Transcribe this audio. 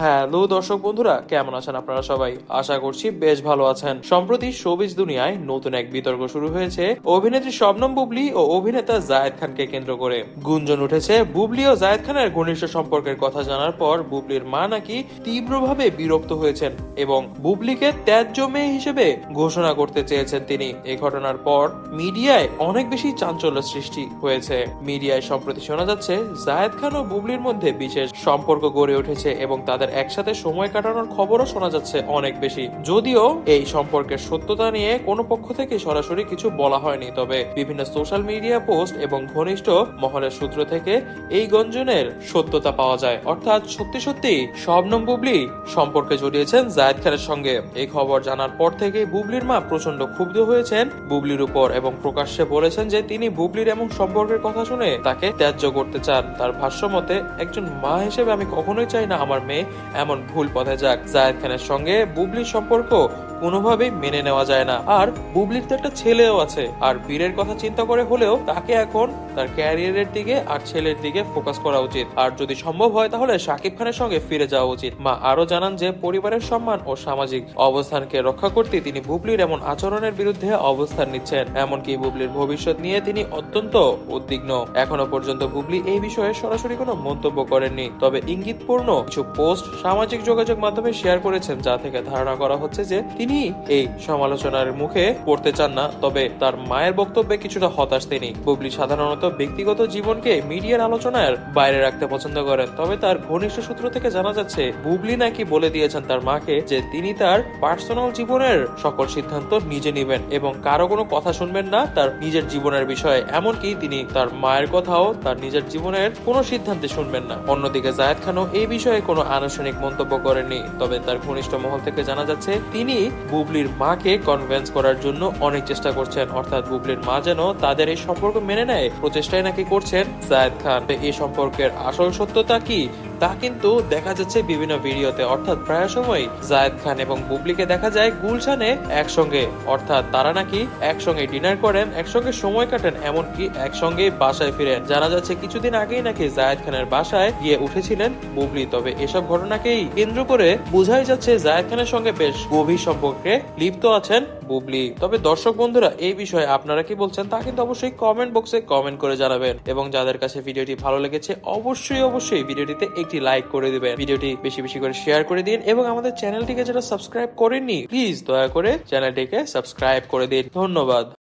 Hello দর্শক বন্ধুরা, কেমন আছেন আপনারা সবাই? আশা করছি বেশ ভালো আছেন। সম্প্রতি শোবিজ দুনিয়ায় নতুন এক বিতর্ক শুরু হয়েছে অভিনেত্রী শবনম বুবলি ও অভিনেতা জায়েদ খানকে কেন্দ্র করে। গুঞ্জন উঠেছে, বুবলি ও জায়েদ খানের ঘনিষ্ঠ সম্পর্কের কথা জানার পর বুবলির মা নাকি তীব্রভাবে বিরক্ত হয়েছেন এবং বুবলিকে ত্যায্য মেয়ে হিসেবে ঘোষণা করতে চেয়েছেন তিনি। এ ঘটনার পর মিডিয়ায় অনেক বেশি চাঞ্চল্য সৃষ্টি হয়েছে। মিডিয়ায় সম্প্রতি শোনা যাচ্ছে, জায়েদ খান ও বুবলির মধ্যে বিশেষ সম্পর্ক গড়ে উঠেছে এবং তাদের একসাথে সময় কাটানোর খবরও শোনা যাচ্ছে অনেক বেশি। যদিও এই সম্পর্কের সত্যতা নিয়ে কোনো পক্ষ থেকে সরাসরি কিছু বলা হয়নি, তবে বিভিন্ন সোশ্যাল মিডিয়া পোস্ট এবং ঘনিষ্ঠ মহলের সূত্র থেকে এই গঞ্জনের সত্যতা পাওয়া যায়। অর্থাৎ সত্যি সত্যি শবনম বুবলি সম্পর্কে জড়িয়েছেন জায়েদ খানের সঙ্গে। এই খবর জানার পর থেকে বুবলির মা প্রচণ্ড ক্ষুব্ধ হয়েছেন বুবলির উপর এবং প্রকাশ্যে বলেছেন যে তিনি বুবলির এমন সম্পর্কের কথা শুনে তাকে ত্যায্য করতে চান। তার ভাষ্য মতে, একজন মা হিসেবে আমি কখনোই চাই না আমার মেয়ে এমন ভুল পথে যাক, জায়েদ খানের সঙ্গে বুবলির সম্পর্ক কোনোভাবেই মেনে নেওয়া যায় না। আর বুবলির তো একটা ছেলেও আছে, আর বীরের কথা চিন্তা করে হলেও তাকে এখন তার ক্যারিয়ারের দিকে আর ছেলের দিকে ফোকাস করা উচিত। আর যদি সম্ভব হয় তাহলে শাকিব খানের সঙ্গে ফিরে যাওয়া উচিত। মা আরও জানান যে, পরিবারের সম্মান ও সামাজিক অবস্থানকে রক্ষা করতে তিনি বুবলির এমন আচরণের বিরুদ্ধে অবস্থান নিচ্ছেন, এমনকি বুবলির ভবিষ্যৎ নিয়ে তিনি অত্যন্ত উদ্বিগ্ন। এখনও পর্যন্ত বুবলি এই বিষয়ে সরাসরি কোনো মন্তব্য করেননি। তবে ইঙ্গিতপূর্ণ কিছু পোস্ট সামাজিক যোগাযোগ মাধ্যমে শেয়ার করেছেন, যা থেকে ধারণা করা হচ্ছে যে তিনি এই সমালোচনার মুখে পড়তে চান না, তবে তার মায়ের বক্তব্যে কিছুটা হতাশ তিনি। বুবলি সাধারণত ব্যক্তিগত জীবনকে মিডিয়ার আলোচনার বাইরে রাখতে পছন্দ করেন, তবে তার ঘনিষ্ঠ সূত্র থেকে জানা যাচ্ছে বুবলি নাকি বলে দিয়েছেন তার মাকে যে তিনি তার পার্সোনাল জীবনের সকল সিদ্ধান্ত নিজে নেবেন এবং কারও কোনো কথা শুনবেন না তার নিজের জীবনের বিষয়ে, এমনকি তিনি তার মায়ের কথাও তার নিজের জীবনের কোনো সিদ্ধান্তে শুনবেন না। অন্যদিকে জায়েদ খানও এই বিষয়ে কোনো আনুষ্ঠানিক মন্তব্য করেননি। তবে তার ঘনিষ্ঠ মহল থেকে জানা যাচ্ছে, তিনি বুবলির মাকে কনভেন্স করার জন্য অনেক চেষ্টা করছেন। অর্থাৎ বুবলির মা যেন তাদের এই সম্পর্ক মেনে নেয় প্রচেষ্টায় নাকি করছেন জায়দ খান। এই সম্পর্কের আসল সত্যতা কি? তা কিন্তু দেখা যাচ্ছে বিভিন্ন ভিডিওতে। অর্থাৎ প্রায় সময় জায়েদ খান এবং বুবলিকে দেখা যায় গুলশানে একসঙ্গে। অর্থাৎ তারা নাকি একসঙ্গে ডিনার করেন, একসঙ্গে সময় কাটেন, এমনকি একসঙ্গে বাসায় ফিরেন। জানা যাচ্ছে কিছুদিন আগেই নাকি জায়েদ খানের বাসায় গিয়ে উঠেছিলেন বুবলি। তবে এসব ঘটনাকেই কেন্দ্র করে বোঝাই যাচ্ছে জায়েদ খানের সঙ্গে বেশ গভীর সম্পর্কে লিপ্ত আছেন বুবলি তবে দর্শক বন্ধুরা, এই বিষয়ে আপনারা কি বলছেন তা কিন্তু অবশ্যই কমেন্ট বক্সে কমেন্ট করে জানাবেন। এবং যাদের কাছে ভিডিওটি ভালো লেগেছে, অবশ্যই অবশ্যই ভিডিওটিতে একটি লাইক করে দিবেন। ভিডিওটি বেশি বেশি করে শেয়ার করে দিন এবং আমাদের চ্যানেলটিকে যারা সাবস্ক্রাইব করেননি প্লিজ দয়া করে চ্যানেলটিকে সাবস্ক্রাইব করে দিন। ধন্যবাদ।